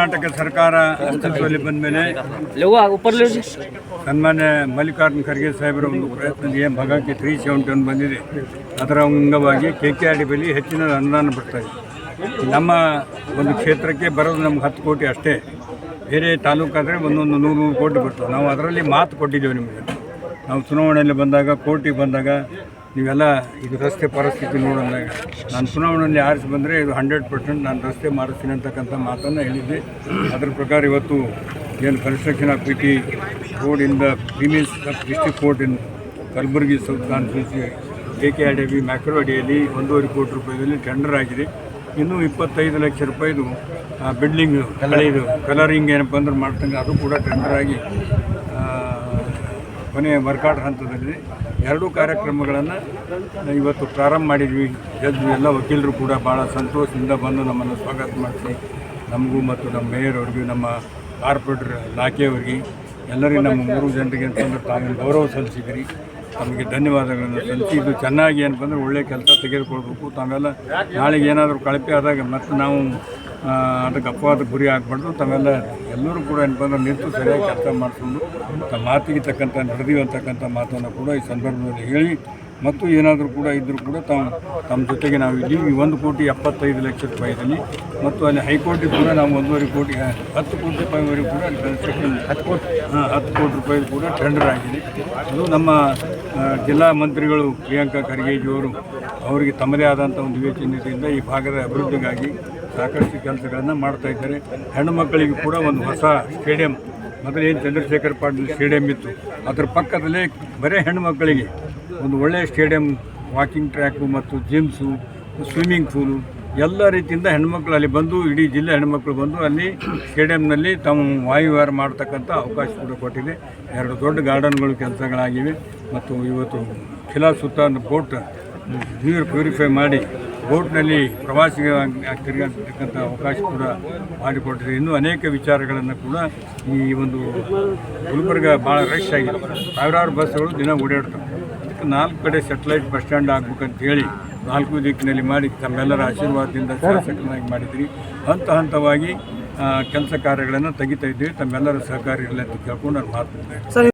ಕರ್ನಾಟಕ ಸರ್ಕಾರ ಅಸ್ತಿತ್ವದಲ್ಲಿ ಬಂದ ಮೇಲೆ ಸನ್ಮಾನ್ಯ ಮಲ್ಲಿಕಾರ್ಜುನ ಖರ್ಗೆ ಸಾಹೇಬರ ಒಂದು ಏನು ಭಾಗಕ್ಕೆ ತ್ರೀ ಸೆವೆಂಟಿ ಒನ್ ಬಂದಿದೆ. ಅದರ ಅಂಗವಾಗಿ ಕೆ ಕೆ ಆರ್ ಡಿ ಬಳಿ ಹೆಚ್ಚಿನ ಅನುದಾನ ಬರ್ತಾ ಇದೆ. ನಮ್ಮ ಒಂದು ಕ್ಷೇತ್ರಕ್ಕೆ ಬರೋದು ನಮ್ಗೆ ಹತ್ತು ಕೋಟಿ ಅಷ್ಟೇ. ಬೇರೆ ತಾಲೂಕಾದರೆ ಒಂದೊಂದು ನೂರು ನೂರು ಕೋಟಿ ಬರ್ತವೆ ನಾವು ಅದರಲ್ಲಿ ಮಾತು ಕೊಟ್ಟಿದ್ದೇವೆ ನಿಮಗೆ. ನಾವು ಚುನಾವಣೆಯಲ್ಲಿ ಬಂದಾಗ ಕೋರ್ಟಿಗೆ ಬಂದಾಗ ನೀವೆಲ್ಲ ಇದು ರಸ್ತೆ ಪರಿಸ್ಥಿತಿ ನೋಡೋಣ ನಾನು ಚುನಾವಣೆಯಲ್ಲಿ ಆರಿಸಿ ಬಂದರೆ ಇದು ಹಂಡ್ರೆಡ್ ಪರ್ಸೆಂಟ್ ನಾನು ರಸ್ತೆ ಮಾಡಿಸ್ತೀನಿ ಅಂತಕ್ಕಂಥ ಮಾತನ್ನು ಹೇಳಿದ್ದೆ. ಅದರ ಪ್ರಕಾರ ಇವತ್ತು ಏನು construction of P T road in the premises district in Kalaburagi, south constituency K K R D B macro ಅಡಿಯಲ್ಲಿ ಒಂದೂವರೆ ಕೋಟಿ ರೂಪಾಯಿದಲ್ಲಿ ಟೆಂಡರ್ ಆಗಿದೆ. ಇನ್ನೂ ಇಪ್ಪತ್ತೈದು ಲಕ್ಷ ರೂಪಾಯಿದು ಬಿಲ್ಡಿಂಗ್ ಹಳೆಯದು ಕಲರಿಂಗ್ ಏನಪ್ಪ ಅಂದ್ರೆ ಮಾಡ್ತಂಗೆ ಅದು ಕೂಡ ಟೆಂಡರ್ ಆಗಿ ಕೊನೆಯ ವರ್ಕೌಟ್ ಹಂತದಲ್ಲಿ ಎರಡೂ ಕಾರ್ಯಕ್ರಮಗಳನ್ನು ಇವತ್ತು ಪ್ರಾರಂಭ ಮಾಡಿದ್ವಿ. ಗೆದ್ದು ಎಲ್ಲ ವಕೀಲರು ಕೂಡ ಭಾಳ ಸಂತೋಷದಿಂದ ಬಂದು ನಮ್ಮನ್ನು ಸ್ವಾಗತ ಮಾಡಿಸಿ, ನಮಗೂ ಮತ್ತು ನಮ್ಮ ಮೇಯರ್ ಅವ್ರಿಗೂ, ನಮ್ಮ ಕಾರ್ಪೊರೇಟರ್ ಲಾಖೆಯವ್ರಿಗೆ ಎಲ್ಲರಿಗೂ ನಮ್ಮ ಮೂರು ಜನರಿಗೆ ಅಂತಂದ್ರೆ ತಾವು ಗೌರವ ಸಲ್ಲಿಸಿದಿರಿ ತಮಗೆ ಧನ್ಯವಾದಗಳನ್ನು ಸಲ್ಲಿಸಿ. ಇದು ಚೆನ್ನಾಗಿ ಏನಪ್ಪ ಅಂದ್ರೆ ಒಳ್ಳೆಯ ಕೆಲಸ ತೆಗೆದುಕೊಳ್ಬೇಕು. ತಾವೆಲ್ಲ ನಾಳೆಗೆ ಏನಾದರೂ ಕಳಪೆ ಆದಾಗ ಮತ್ತು ನಾವು ಅದಕ್ಕೆ ಅಪವಾದ ಗುರಿ ಆಗಬಾರ್ದು. ತಾವೆಲ್ಲ ಎಲ್ಲರೂ ಕೂಡ ಏನಪ್ಪ ಅಂದ್ರೆ ನಿಂತು ಸರಿಯಾಗಿ ಕೆಲಸ ಮಾಡಿಕೊಂಡು ತಮ್ಮ ಮಾತಿಗೆ ತಕ್ಕಂಥ ನಡೆದೀವಿ ಅಂತಕ್ಕಂಥ ಮಾತನ್ನು ಕೂಡ ಈ ಸಂದರ್ಭದಲ್ಲಿ ಹೇಳಿ ಮತ್ತು ಏನಾದರೂ ಕೂಡ ಇದ್ದರೂ ಕೂಡ ತಾವು ತಮ್ಮ ಜೊತೆಗೆ ನಾವು ಇಲ್ಲಿ ಈ ಒಂದು ಕೋಟಿ ಎಪ್ಪತ್ತೈದು ಲಕ್ಷ ರೂಪಾಯಿದಲ್ಲಿ ಮತ್ತು ಅಲ್ಲಿ ಹೈಕೋರ್ಟ್ ಕೂಡ ನಾವು ಒಂದೂವರೆ ಕೋಟಿ ಹತ್ತು ಕೋಟಿ ರೂಪಾಯಿವರೆಗೂ ಕೂಡ ಅಲ್ಲಿ ಕನ್ಸ್ಟ್ರಕ್ಷನ್ ಹತ್ತು ಕೋಟಿ? ಹಾಂ ಹತ್ತು ಕೋಟಿ ರೂಪಾಯಿ ಕೂಡ ಟೆಂಡರ್ ಆಗಿದೆ. ಅದು ನಮ್ಮ ಜಿಲ್ಲಾ ಮಂತ್ರಿಗಳು ಪ್ರಿಯಾಂಕಾ ಖರ್ಗೆಜಿಯವರು ಅವರಿಗೆ ತಮ್ಮದೇ ಆದಂಥ ಒಂದು ವಿವೇಚನೆಯಿಂದ ಈ ಭಾಗದ ಅಭಿವೃದ್ಧಿಗಾಗಿ ಸಾಕಷ್ಟು ಕೆಲಸಗಳನ್ನು ಮಾಡ್ತಾ ಇದ್ದಾರೆ. ಹೆಣ್ಣು ಕೂಡ ಒಂದು ಹೊಸ ಸ್ಟೇಡಿಯಂ, ಮೊದಲು ಏನು ಚಂದ್ರಶೇಖರ್ ಪಾಟೀಲ್ ಸ್ಟೇಡಿಯಂ ಇತ್ತು, ಅದರ ಪಕ್ಕದಲ್ಲೇ ಬರೀ ಹೆಣ್ಣು ಮಕ್ಕಳಿಗೆ ಒಂದು ಒಳ್ಳೆಯ ಸ್ಟೇಡಿಯಂ, ವಾಕಿಂಗ್ ಟ್ರ್ಯಾಕು ಮತ್ತು ಜಿಮ್ಸು, ಸ್ವಿಮ್ಮಿಂಗ್ ಪೂಲು, ಎಲ್ಲ ರೀತಿಯಿಂದ ಹೆಣ್ಮಕ್ಳು ಅಲ್ಲಿ ಬಂದು, ಇಡೀ ಜಿಲ್ಲೆ ಹೆಣ್ಮಕ್ಳು ಬಂದು ಅಲ್ಲಿ ಸ್ಟೇಡಿಯಂನಲ್ಲಿ ತಮ್ಮ ವಾಯುವಾರ ಮಾಡ್ತಕ್ಕಂಥ ಅವಕಾಶ ಕೂಡ ಕೊಟ್ಟಿದೆ. ಎರಡು ದೊಡ್ಡ ಗಾರ್ಡನ್ಗಳು ಕೆಲಸಗಳಾಗಿವೆ. ಮತ್ತು ಇವತ್ತು ಖಿಲಾ ಸುತ್ತ ಬೋಟ್ ನೀರು ಪ್ಯೂರಿಫೈ ಮಾಡಿ ಬೋಟ್ನಲ್ಲಿ ಪ್ರವಾಸಿಗೆ ತಿರುಗಾಡ್ತಕ್ಕಂಥ ಅವಕಾಶ ಕೂಡ ಮಾಡಿಕೊಟ್ಟಿದೆ. ಇನ್ನೂ ಅನೇಕ ವಿಚಾರಗಳನ್ನು ಕೂಡ ಈ ಒಂದು ಗುಲ್ಬರ್ಗ ಭಾಳ ರಶ್ ಆಗಿದೆ. ಸಾವಿರಾರು ಬಸ್ಗಳು ದಿನ ಓಡಾಡ್ತವೆ. ಅದಕ್ಕೆ ನಾಲ್ಕು ಕಡೆ ಸೆಟಲೈಟ್ ಬಸ್ ಸ್ಟ್ಯಾಂಡ್ ಆಗ್ಬೇಕಂತ ಹೇಳಿ ನಾಲ್ಕು ದಿಕ್ಕಿನಲ್ಲಿ ಮಾಡಿ ತಮ್ಮೆಲ್ಲರ ಆಶೀರ್ವಾದದಿಂದ ಶಾಸಕರನ್ನಾಗಿ ಮಾಡಿದ್ರಿ ಹಂತ ಹಂತವಾಗಿ ಕೆಲಸ ಕಾರ್ಯಗಳನ್ನು ತೆಗಿತಾ ಇದ್ದೀವಿ ತಮ್ಮೆಲ್ಲರ ಸಹಕಾರ ಇರಲಿ ಅಂತ ಕೇಳ್ಕೊಂಡು ನಾನು ಮಾತು.